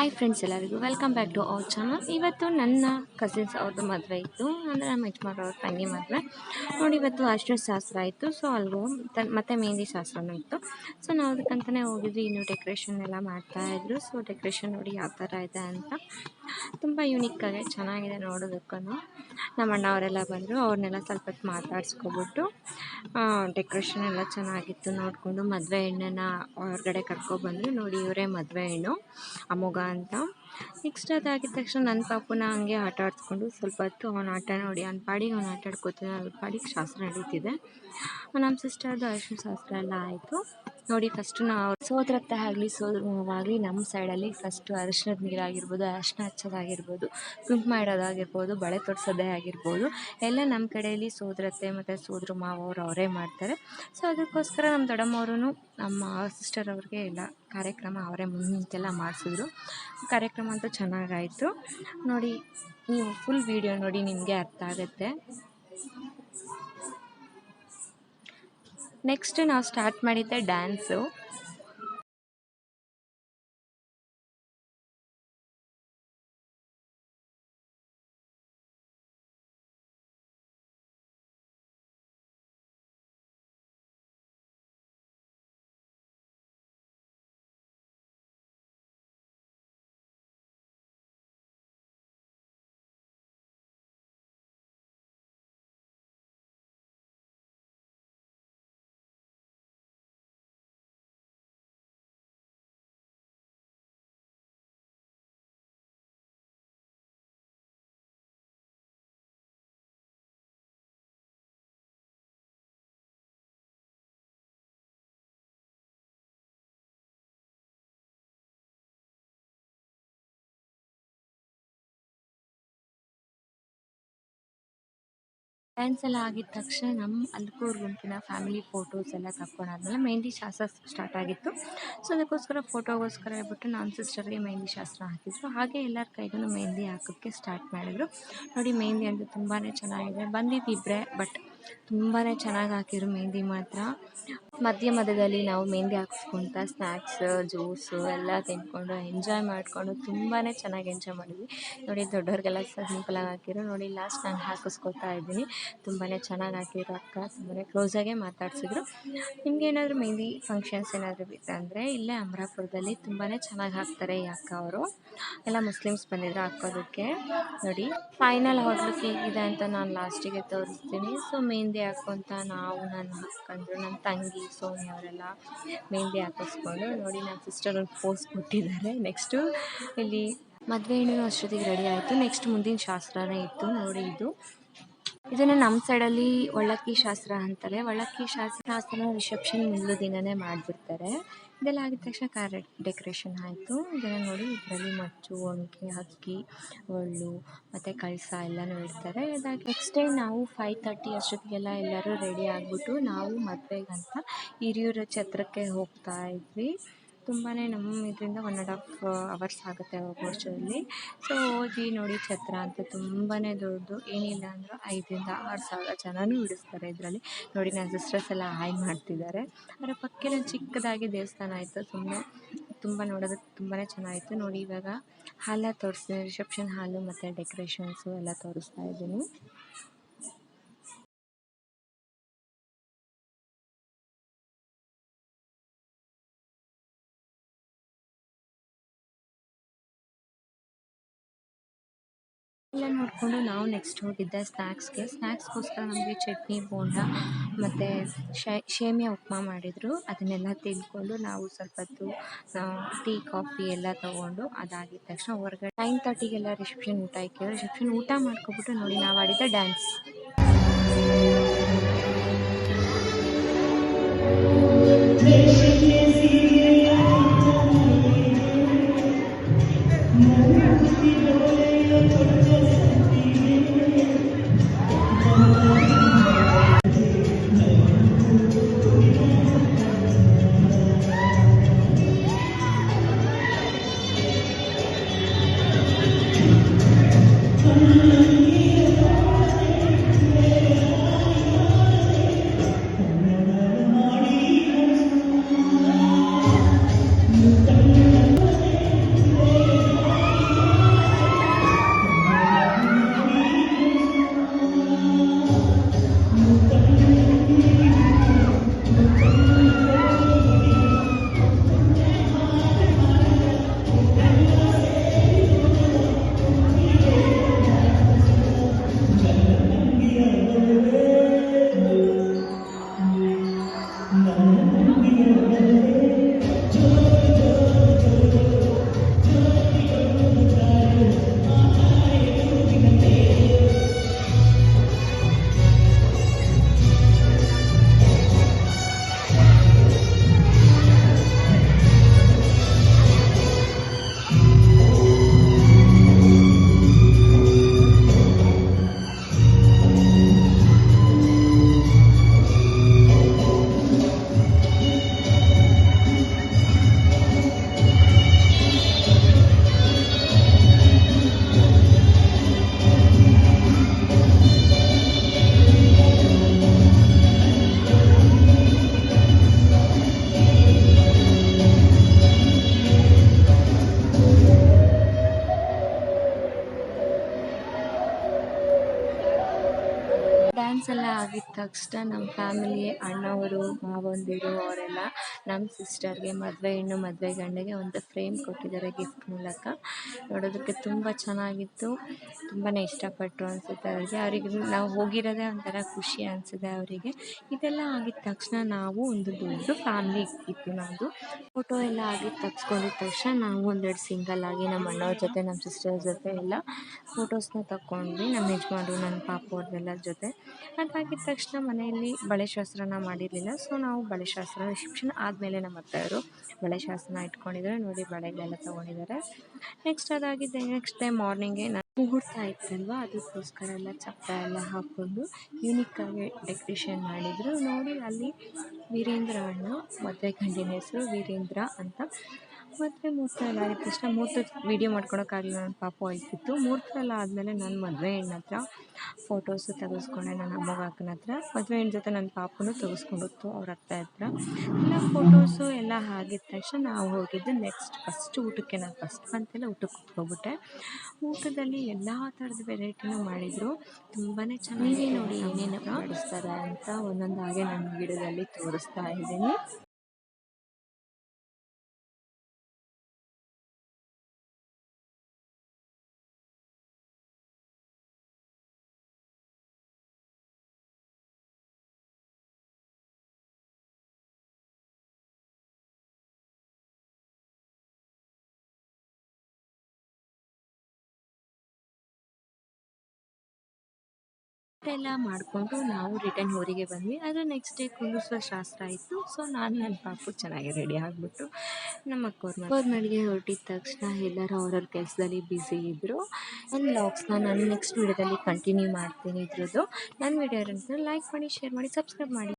Hi friends ಎಲ್ಲರಿಗೂ welcome back to our channel ಇವತ್ತು ನನ್ನ ಕಸಿನ್ಸ್ ಅವ್ರದ್ದು ಮದುವೆ ಇತ್ತು. ಅಂದರೆ ನಮ್ಮ ಯಜಮಾನ್ರ ಅವ್ರ ತಂಗಿ ಮದುವೆ. ನೋಡಿ, ಇವತ್ತು ಅಷ್ಟು ಶಾಸ್ತ್ರ ಆಯಿತು ಸೊ ಅಲ್ಗೂ ಮತ್ತೆ ಮೆಹಂದಿ ಶಾಸ್ತ್ರನೂ ಇತ್ತು. ಸೊ ನಾವು ಅದಕ್ಕಂತಲೇ ಹೋಗಿದ್ವಿ. ಇನ್ನೂ ಡೆಕೋರೇಷನ್ ಎಲ್ಲ ಮಾಡ್ತಾಯಿದ್ರು ಸೊ ಡೆಕೋರೇಷನ್ ನೋಡಿ ಯಾವ ಥರ ಇದೆ ಅಂತ ತುಂಬ ಯುನಿಕ್ಕಾಗಿ ಚೆನ್ನಾಗಿದೆ ನೋಡೋದಕ್ಕೂ ನಮ್ಮ ಅಣ್ಣ ಅವರೆಲ್ಲ ಬಂದರು, ಅವ್ರನ್ನೆಲ್ಲ ಸ್ವಲ್ಪ ಹೊತ್ತು ಮಾತಾಡ್ಸ್ಕೊಬಿಟ್ಟು ಡೆಕೋರೇಷನ್ ಎಲ್ಲ ಚೆನ್ನಾಗಿತ್ತು ನೋಡಿಕೊಂಡು ಮದುವೆ ಹೆಣ್ಣನ್ನು ಹೊರಗಡೆ ಕರ್ಕೊಬಂದರು. ನೋಡಿ, ಇವರೇ ಮದುವೆ ಹೆಣ್ಣು, ಅಮೋಘ ಅಂತ. ನೆಕ್ಸ್ಟ್ ಅದಾಗಿದ್ದ ತಕ್ಷಣ ನನ್ನ ಪಾಪುನ ಹಂಗೆ ಆಟ ಆಡಿಸ್ಕೊಂಡು ಸ್ವಲ್ಪ ಹೊತ್ತು ಅವನ ಆಟ ನೋಡಿ, ಅವ್ನ ಪಾಡಿಗೆ ಅವ್ನು ಆಟ ಆಡ್ಕೋತಾನೆ ಪಾಡಿಗೆ ಶಾಸ್ತ್ರ ನಡೀತಿದೆ. ನಮ್ಮ ಸಿಸ್ಟರ್ದು ಅರಿಶಿನ ಶಾಸ್ತ್ರ ಎಲ್ಲ ಆಯಿತು. ನೋಡಿ ಫಸ್ಟು ನಾವು ಸೋದರತ್ತೆ ಆಗಲಿ, ಸೋದ್ರ ಮಾವಾಗಲಿ ನಮ್ಮ ಸೈಡಲ್ಲಿ ಫಸ್ಟು ಅರಿಶಿನದ ನೀರಾಗಿರ್ಬೋದು ಅರಿಶಿನ ಹಚ್ಚೋದಾಗಿರ್ಬೋದು ಕುಂಕುಮ ಮಾಡೋದಾಗಿರ್ಬೋದು ಬಳೆ ತೊಡ್ಸೋದೇ ಆಗಿರ್ಬೋದು, ಎಲ್ಲ ನಮ್ಮ ಕಡೆಯಲ್ಲಿ ಸೋದರತ್ತೆ ಮತ್ತು ಸೋದ್ರ ಮಾವವ್ರು ಅವರೇ ಮಾಡ್ತಾರೆ. ಸೊ ಅದಕ್ಕೋಸ್ಕರ ನಮ್ಮ ದೊಡ್ಡಮ್ಮವ್ರು ನಮ್ಮ ಸಿಸ್ಟರ್ ಅವ್ರಿಗೆ ಎಲ್ಲ ಕಾರ್ಯಕ್ರಮ ಅವರೇ ಮುಂಚೆಲ್ಲ ಮಾಡಿಸಿದ್ರು. ಕಾರ್ಯಕ್ರಮ ಅಂತೂ ಚೆನ್ನಾಗಾಯಿತು. ನೋಡಿ, ನೀವು ಫುಲ್ ವೀಡಿಯೋ ನೋಡಿ ನಿಮಗೆ ಅರ್ಥ ಆಗುತ್ತೆ. ನೆಕ್ಸ್ಟ್ ನಾವು ಸ್ಟಾರ್ಟ್ ಮಾಡಿದ್ದೆ ಡ್ಯಾನ್ಸು ಡ್ಯಾನ್ಸ್ ಎಲ್ಲ ಆಗಿದ ತಕ್ಷಣ ನಮ್ಮ ಅಲ್ಕೋರ್ ಗುಂಪಿನ ಫ್ಯಾಮಿಲಿ ಫೋಟೋಸ್ ಎಲ್ಲ ತಕ್ಕೊಂಡಾದ್ಮೇಲೆ ಮೆಹಂದಿ ಶಾಸ್ತ್ರ ಸ್ಟಾರ್ಟ್ ಆಗಿತ್ತು. ಸೊ ಅದಕ್ಕೋಸ್ಕರ ಫೋಟೋಗೋಸ್ಕರ ಹೇಳ್ಬಿಟ್ಟು ನಾನು ಸಿಸ್ಟರ್ಗೆ ಮೆಹಂದಿ ಶಾಸ್ತ್ರ ಹಾಕಿದ್ರು. ಹಾಗೆ ಎಲ್ಲರ ಕೈಗೂ ಮೆಹಂದಿ ಹಾಕೋಕ್ಕೆ ಸ್ಟಾರ್ಟ್ ಮಾಡಿದ್ರು. ನೋಡಿ ಮೆಹಂದಿ ಅಂತ ತುಂಬಾ ಚೆನ್ನಾಗಿದೆ. ಬಂದಿದ್ದಿಬ್ರೆ ಬಟ್ ತುಂಬಾ ಚೆನ್ನಾಗಿ ಹಾಕಿದ್ರು ಮೆಹಂದಿ ಮಾತ್ರ. ಮಧ್ಯ ಮಧ್ಯದಲ್ಲಿ ನಾವು ಮೆಹೆಂದಿ ಹಾಕ್ಸ್ಕೊಂತ ಸ್ನ್ಯಾಕ್ಸ್ ಜ್ಯೂಸು ಎಲ್ಲ ತಿಂದ್ಕೊಂಡು ಎಂಜಾಯ್ ಮಾಡಿಕೊಂಡು ತುಂಬಾ ಚೆನ್ನಾಗಿ ಎಂಜಾಯ್ ಮಾಡಿದ್ವಿ. ನೋಡಿ ದೊಡ್ಡವ್ರಿಗೆಲ್ಲ ಸಿಂಪಲಾಗಿ ಹಾಕಿದ್ರು ನೋಡಿ ಲಾಸ್ಟ್ ನಾನು ಹಾಕಿಸ್ಕೊತಾ ಇದ್ದೀನಿ. ತುಂಬಾ ಚೆನ್ನಾಗಿ ಹಾಕಿದ್ರು ಅಕ್ಕ ತುಂಬಾ ಕ್ಲೋಸಾಗೇ ಮಾತಾಡ್ಸಿದ್ರು. ನಿಮ್ಗೆ ಏನಾದರೂ ಮೆಹಂದಿ ಫಂಕ್ಷನ್ಸ್ ಏನಾದರೂ ಬಿತ್ತಂದರೆ ಇಲ್ಲೇ ಅಮರಾಪುರದಲ್ಲಿ ತುಂಬಾ ಚೆನ್ನಾಗಿ ಹಾಕ್ತಾರೆ ಈ ಅಕ್ಕ ಅವರು. ಎಲ್ಲ ಮುಸ್ಲಿಮ್ಸ್ ಬಂದಿದ್ರು ಹಾಕೋದಕ್ಕೆ. ನೋಡಿ ಫೈನಲ್ ಹೋಗ್ಲಿಕ್ಕೆ ಹೇಗಿದೆ ಅಂತ ನಾನು ಲಾಸ್ಟಿಗೆ ತೋರಿಸ್ತೀನಿ. ಸೊ ಮೆಹಂದಿ ಹಾಕ್ಕೊತ ನಾವು ನನ್ನ ಹಾಕ್ಕೊಂಡ್ರು ನನ್ನ ತಂಗಿ. ಸೋನಿ ಅವರೆಲ್ಲ ಮೆಹಂದಿ ಹಾಕಿಸ್ಕೊಂಡು ನೋಡಿ ನನ್ನ ಸಿಸ್ಟರ್ ಒಂದು ಪೋಸ್ ಕೊಟ್ಟಿದ್ದಾರೆ. ನೆಕ್ಸ್ಟು ಇಲ್ಲಿ ಮದುವೆ ಹೆಣ್ಣು ಅಷ್ಟೊತ್ತಿಗೆ ರೆಡಿ ಆಯಿತು. ನೆಕ್ಸ್ಟ್ ಮುಂದಿನ ಶಾಸ್ತ್ರನೇ ಇತ್ತು. ನೋಡಿ ಇದು. ಇದನ್ನು ನಮ್ಮ ಸೈಡಲ್ಲಿ ಒಳ್ಳಕ್ಕಿ ಶಾಸ್ತ್ರ ಅಂತಾರೆ. ಒಳ್ಳಕ್ಕಿ ಶಾಸ್ತ್ರ ರಿಸೆಪ್ಷನ್ ಮುಂದಿನ ದಿನಾನೇ ಮಾಡಿಬಿಡ್ತಾರೆ. ಇದೆಲ್ಲ ಆಗಿದ ತಕ್ಷಣ ಕಾರ್ ಡೆಕೋರೇಷನ್ ಆಯಿತು. ಇದನ್ನ ನೋಡಿ ಇದರಲ್ಲಿ ಮಚ್ಚು ಒನಕೆ ಹಕ್ಕಿ ಒಳ್ಳು ಮತ್ತೆ ಕಳಸ ಎಲ್ಲಾನು ಇಡ್ತಾರೆ. ಇದಾಗಿ ನೆಕ್ಸ್ಟ್ ಡೇ ನಾವು ಫೈವ್ ತರ್ಟಿ ಅಷ್ಟೊತ್ತಿಗೆಲ್ಲ ಎಲ್ಲರೂ ರೆಡಿ ಆಗಿಬಿಟ್ಟು ನಾವು ಮದುವೆಗಂತ ಹಿರಿಯೂರ ಛತ್ರಕ್ಕೆ ಹೋಗ್ತಾ ಇದ್ವಿ. ತುಂಬಾ ನಮ್ಮ ಇದರಿಂದ ಒನ್ ಆ್ಯಂಡ್ ಆಫ್ ಅವರ್ಸ್ ಆಗುತ್ತೆ ಹೋಗೋಷ್ಟರಲ್ಲಿ ಸೊ ಹೋಗಿ ನೋಡಿ ಛತ್ರ ಅಂತ ತುಂಬಾ ದೊಡ್ಡದು. ಏನಿಲ್ಲ ಅಂದರೆ ಐದರಿಂದ ಆರು ಸಾವಿರ ಜನನೂ ಬಿಡಿಸ್ತಾರೆ ಇದರಲ್ಲಿ. ನೋಡಿ, ನನ್ನ ಸಿಸ್ಟರ್ಸ್ ಎಲ್ಲ ಹಾಯ್ ಮಾಡ್ತಿದ್ದಾರೆ. ಅದರ ಪಕ್ಕದಲ್ಲಿ ಚಿಕ್ಕದಾಗಿ ದೇವಸ್ಥಾನ ಆಯಿತು ಸುಮ್ಮನೆ ತುಂಬ ನೋಡೋದಕ್ಕೆ ತುಂಬಾ ಚೆನ್ನಾಗಿತ್ತು. ನೋಡಿ, ಇವಾಗ ಹಾಲ ತೋರಿಸ್ತೀನಿ. ರಿಸೆಪ್ಷನ್ ಹಾಲು ಮತ್ತು ಡೆಕೋರೇಷನ್ಸು ಎಲ್ಲ ತೋರಿಸ್ತಾ ಇದ್ದೀನಿ. ಎಲ್ಲ ನೋಡಿಕೊಂಡು ನಾವು ನೆಕ್ಸ್ಟ್ ಹೋಗಿದ್ದೆ ಸ್ನ್ಯಾಕ್ಸ್ಗೆ ಸ್ನ್ಯಾಕ್ಸ್ಗೋಸ್ಕರ ನಮಗೆ ಚಟ್ನಿ, ಬೋಂಡ ಮತ್ತು ಶೇಮಿಯ ಉಪ್ಮಾ ಮಾಡಿದರು. ಅದನ್ನೆಲ್ಲ ತಿಂದ್ಕೊಂಡು ನಾವು ಸ್ವಲ್ಪ ಹೊತ್ತು ಟೀ ಕಾಫಿ ಎಲ್ಲ ತೊಗೊಂಡು ಅದಾಗಿದ್ದ ತಕ್ಷಣ ಹೊರಗಡೆ ನೈನ್ ತರ್ಟಿಗೆಲ್ಲ ರಿಸೆಪ್ಷನ್ ಊಟ ಇಕ್ಕಿದ್ರು ರಿಸೆಪ್ಷನ್ ಊಟ ಮಾಡ್ಕೊಬಿಟ್ಟು ನೋಡಿ ನಾವು ಆಡಿದ ಡ್ಯಾನ್ಸ್ ಕುಂದರ್ಸೆಲ್ಲ ಆಗಿದ ತಕ್ಷಣ ನಮ್ಮ ಫ್ಯಾಮಿಲಿ ಅಣ್ಣವರು, ಮಾವಂದಿರು, ಅವರೆಲ್ಲ ನಮ್ಮ ಸಿಸ್ಟರ್ಗೆ ಮದುವೆ ಹೆಣ್ಣು ಮದುವೆ ಗಂಡಿಗೆ ಒಂದು ಫ್ರೇಮ್ ಕೊಟ್ಟಿದ್ದಾರೆ ಗಿಫ್ಟ್ ಮೂಲಕ. ನೋಡೋದಕ್ಕೆ ತುಂಬ ಚೆನ್ನಾಗಿತ್ತು. ತುಂಬಾ ಇಷ್ಟಪಟ್ಟರು ಅನಿಸುತ್ತೆ ಅವ್ರಿಗೆ. ಅವರಿಗೆ ನಾವು ಹೋಗಿರೋದೇ ಒಂಥರ ಖುಷಿ ಅನಿಸಿದೆ ಅವರಿಗೆ. ಇದೆಲ್ಲ ಆಗಿದ ತಕ್ಷಣ ನಾವು ಒಂದು ದೊಡ್ಡ ಫ್ಯಾಮ್ಲಿ ಇತ್ತು ನಮ್ಮದು ಫೋಟೋ ಎಲ್ಲ ಆಗಿದ್ದು ತೆಗ್ಸ್ಕೊಂಡಿದ ತಕ್ಷಣ ನಾವು ಒಂದೆರಡು ಸಿಂಗಲ್ ಆಗಿ ನಮ್ಮ ಅಣ್ಣವ್ರ ಜೊತೆ ನಮ್ಮ ಸಿಸ್ಟರ್ ಜೊತೆ ಎಲ್ಲ ಫೋಟೋಸ್ನ ತಗೊಂಡ್ವಿ ನಮ್ಮ ಯಜಮಾನ್ರು ನನ್ನ ಪಾಪ ಅವ್ರದ್ದೆಲ್ಲರ ಜೊತೆ. ಅದಾಗಿದ ತಕ್ಷಣ ಮನೆಯಲ್ಲಿ ಬಳೆ ಶಾಸ್ತ್ರನ ಮಾಡಿರಲಿಲ್ಲ. ಸೊ ನಾವು ಬಳೆ ಶಾಸ್ತ್ರ ರಿಸೆಪ್ಷನ್ ಆದಮೇಲೆ ನಮ್ಮ ಅತ್ತೆಯವರು ಬಳೆ ಶಾಸ್ತ್ರನ ಇಟ್ಕೊಂಡಿದ್ದಾರೆ. ನೋಡಿ, ಬಳೆಗಳೆಲ್ಲ ತೊಗೊಂಡಿದ್ದಾರೆ. ನೆಕ್ಸ್ಟ್ ಅದಾಗಿದ್ದ ನೆಕ್ಸ್ಟ್ ಡೇ ಮಾರ್ನಿಂಗೆ ನಾನು ಮುಹೂರ್ತ ಇತ್ತಲ್ವ? ಅದಕ್ಕೋಸ್ಕರ ಎಲ್ಲ ಚಪ್ಪ ಎಲ್ಲ ಹಾಕ್ಕೊಂಡು ಯೂನಿಕ್ಕಾಗಿ ಡೆಕೋರೇಷನ್ ಮಾಡಿದರು. ನೋಡಿ, ಅಲ್ಲಿ ವೀರೇಂದ್ರ ಅಣ್ಣ ಮದುವೆ ಗಂಡಿನ ಹೆಸರು ವೀರೇಂದ್ರ ಅಂತ ಮದುವೆ ಮೂರ್ತ ಎಲ್ಲ ಆಗಿದ ತಕ್ಷಣ ಮುಹೂರ್ತದ ವೀಡಿಯೋ ಮಾಡ್ಕೊಳಕ್ಕಾಗಲಿಲ್ಲ ನನ್ನ ಪಾಪು ಆಯ್ತಿತ್ತು ಮೂರ್ತ ಎಲ್ಲ ಆದಮೇಲೆ ನಾನು ಮದುವೆ ಹೆಣ್ಣ ಹತ್ರ ಫೋಟೋಸು ತೆಗೆಸ್ಕೊಂಡೆ ನನ್ನ ಅಮ್ಮಗ ಅಕ್ಕನ ಹತ್ರ. ಮದುವೆ ಹೆಣ್ಣು ಜೊತೆ ನನ್ನ ಪಾಪನೂ ತೆಗೆಸ್ಕೊಂಡಿತ್ತು ಅವ್ರ ಅತ್ತೆ ಹತ್ರ. ಎಲ್ಲ ಫೋಟೋಸು ಎಲ್ಲ ಆಗಿದ ತಕ್ಷಣ ನಾವು ಹೋಗಿದ್ದು ನೆಕ್ಸ್ಟ್ ಫಸ್ಟ್ ಊಟಕ್ಕೆ. ನಾನು ಫಸ್ಟ್ ಬಂತೆಲ್ಲ ಊಟಕ್ಕೆ ಕುತ್ಕೊಬಿಟ್ಟೆ. ಊಟದಲ್ಲಿ ಎಲ್ಲ ಥರದ ವೆರೈಟಿನೂ ಮಾಡಿದರು. ತುಂಬಾ ಚೆನ್ನಾಗಿ ನೋಡಿ ಏನೇನು ಮಾಡಿಸ್ತಾರೆ ಅಂತ ಒಂದೊಂದಾಗೆ ನಾನು ವಿಡಿಯೋದಲ್ಲಿ ತೋರಿಸ್ತಾ ಇದ್ದೀನಿ. ಎಲ್ಲ ಮಾಡಿಕೊಂಡು ನಾವು ರಿಟರ್ನ್ ಊರಿಗೆ ಬಂದ್ವಿ. ಆದರೆ ನೆಕ್ಸ್ಟ್ ಡೇ ಕುಂದಿಸುವ ಶಾಸ್ತ್ರ ಇತ್ತು. ಸೊ ನಾನು ನನ್ನ ಪಾಪು ಚೆನ್ನಾಗಿ ರೆಡಿ ಆಗಿಬಿಟ್ಟು ನಮ್ಮ ಕೋರ್ಮ ಅವ್ರ ಹೊರಟಿದ್ ತಕ್ಷಣ ಎಲ್ಲರೂ ಅವ್ರವ್ರ ಕೆಲಸದಲ್ಲಿ ಬ್ಯುಸಿ ಇದ್ದರು ನನ್ನ ವ್ಲಾಗ್ಸ್ನ ನಾನು ನೆಕ್ಸ್ಟ್ ವೀಡಿಯೋದಲ್ಲಿ ಕಂಟಿನ್ಯೂ ಮಾಡ್ತೀನಿ ಇದ್ರದ್ದು. ನನ್ನ ವೀಡಿಯೋ ಲೈಕ್ ಮಾಡಿ ಶೇರ್ ಮಾಡಿ ಸಬ್ಸ್ಕ್ರೈಬ್ ಮಾಡಿ.